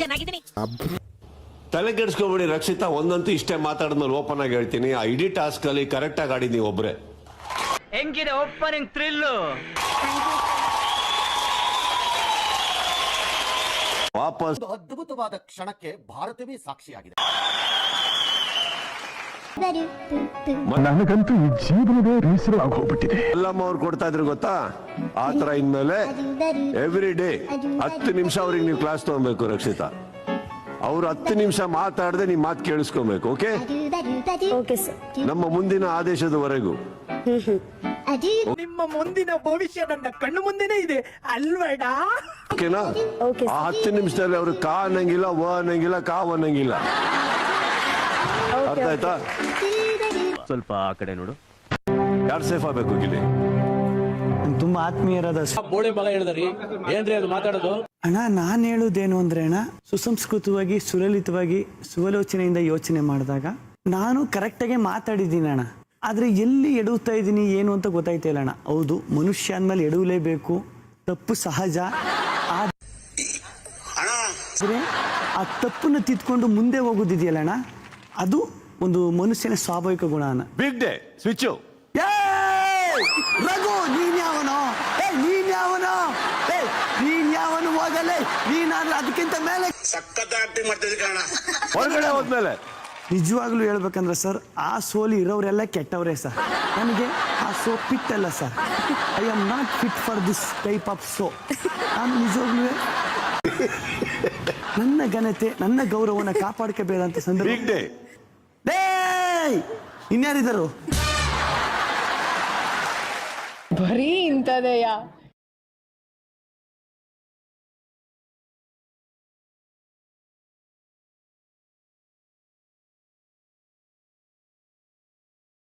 ಚೆನ್ನಾಗಿದ್ದೀನಿ. ತಲೆ ಕೆಡಿಸ್ಕೊಬೇಡಿ ರಕ್ಷಿತಾ ಒಂದಂತೂ ಇಷ್ಟೇ ಮಾತಾಡಿದ್ಮೇಲೆ ಓಪನ್ ಆಗಿ ಹೇಳ್ತೀನಿ. ಆ ಇಡೀ ಟಾಸ್ಕ್ ಅಲ್ಲಿ ಕರೆಕ್ಟ್ ಆಗಿ ಆಡಿದ್ದೀನಿ ನೀವು ಒಬ್ರೆ ಹೆಂಗಿದೆ ಓಪನಿಂಗ್ ಥ್ರಿಲ್ ವಾಪಸ್. ಅದ್ಭುತವಾದ ಕ್ಷಣಕ್ಕೆ ಭಾರತವೇ ಸಾಕ್ಷಿಯಾಗಿದೆ. ನನಗಂತೂ ಈ ಜೀವನವೇ ಬೇಸರವಾಗಿ ಹೋಗ್ಬಿಟ್ಟಿದೆ. ಅಲ್ಲಮ್ಮ ಅವ್ರು ಕೊಡ್ತಾ ಇದ್ರು ಗೊತ್ತಾ? ಆ ತರ ಇನ್ಮೇಲೆ ಎವ್ರಿ ಡೇ ಹತ್ತು ನಿಮಿಷ ಅವ್ರಿಗೆ ನೀವು ಕ್ಲಾಸ್ ತಗೊಬೇಕು ರಕ್ಷಿತಾ. ಅವ್ರು ಹತ್ತು ನಿಮಿಷ ಮಾತಾಡದೆ ನೀವು ಮಾತು ಕೇಳಿಸ್ಕೊಬೇಕು ಓಕೆ ಓಕೆ ಸರ್ ನಮ್ಮ ಮುಂದಿನ ಆದೇಶದವರೆಗೂ. ನಿಮ್ಮ ಮುಂದಿನ ಭವಿಷ್ಯ ನನ್ನ ಕಣ್ಣು ಮುಂದೆನೇ ಇದೆ ಅಲ್ವೇಡ? ಓಕೆನಾ? ಓಕೆ ಆ ಹತ್ತು ನಿಮಿಷದಲ್ಲಿ ಅವ್ರು ಕಾ ಅನ್ನಂಗಿಲ್ಲ ವ ಅನ್ನಂಗಿಲ್ಲ ಕಾ ಅನ್ನಂಗಿಲ್ಲ. ಅರ್ಥ ಆಯ್ತಾ? ಸ್ವಲ್ಪ ಆ ಕಡೆ ನೋಡು. ಯಾರು ಸೇಫ್ ಆಗಬೇಕು ಇಲ್ಲಿ? ತುಂಬಾ ಆತ್ಮೀಯರಾದ ಸ- ಬೋಳಿ ಮಗ ಹೇಳಿದ್ರಿ. ಏನ್ರಿ ಅದು ಮಾತಾಡೋದು? ಅಣ್ಣ ನಾನು ಹೇಳೋದೇನು ಅಂದ್ರೆ ಅಣ್ಣ ಸುಸಂಸ್ಕೃತವಾಗಿ ಸುಲಲಿತವಾಗಿ ಸುವಲೋಚನೆಯಿಂದ ಯೋಚನೆ ಮಾಡಿದಾಗ ನಾನು ಕರೆಕ್ಟಾಗಿ ಮಾತಾಡಿದ್ದೀನಿ ಅಣ್ಣ. ಆದ್ರೆ ಎಲ್ಲಿ ಎಡುತ್ತಾ ಇದ್ದೀನಿ ಏನು ಅಂತ ಗೊತ್ತಾಯ್ತಾ ಇಲ್ಲ ಅಣ್ಣ. ಹೌದು ಮನುಷ್ಯ ಅಂದ್ಮೇಲೆ ಎಡವಲೇಬೇಕು. ತಪ್ಪು ಸಹಜ. ಆದ್ರೆ ಆ ತಪ್ಪನ್ನ ತಿದ್ಕೊಂಡು ಮುಂದೆ ಹೋಗೋದಿದೆಯಲ್ಲ ಅಣ್ಣ? ಅದು ಒಂದು ಮನುಷ್ಯನ ಸ್ವಾಭಾವಿಕ ಗುಣ ಅಣ್ಣ ಬಿಗ್ ಡೇ ಸ್ವಿಚ್ ಏಯ್! ರಘು ನೀನ್ ಯಾವನು? ಏ ನೀನ್ ಯಾವನು? ಏ ನೀನ್ ಯಾವನು ಹೋಗಲೇ? ನೀನಾದ್ರೆ ಅದಕ್ಕಿಂತ ಮೇಲೆ ಹೊರಗಡೆ ಹೋದ್ಮೇಲೆ. ನಿಜವಾಗ್ಲೂ ಹೇಳ್ಬೇಕಂದ್ರೆ ಸರ್ ಆ ಸೋಲಿ ಇರೋರೆಲ್ಲ ಕೆಟ್ಟವರೇ ಸರ್. ನನಗೆ ಆ ಸೋ ಫಿಟ್ ಅಲ್ಲ sir. I am not fit for this type of so ನಾನು ನಿಜವಾಗ್ಲೂ ನನ್ನ ಘನತೆ ನನ್ನ ಗೌರವನ ಕಾಪಾಡ್ಕೋಬೇಕಂತ ಸಂದರ್ಭ ಇನ್ಯಾರಿದರು ಬರೀ ಇಂಥದೆಯಾ?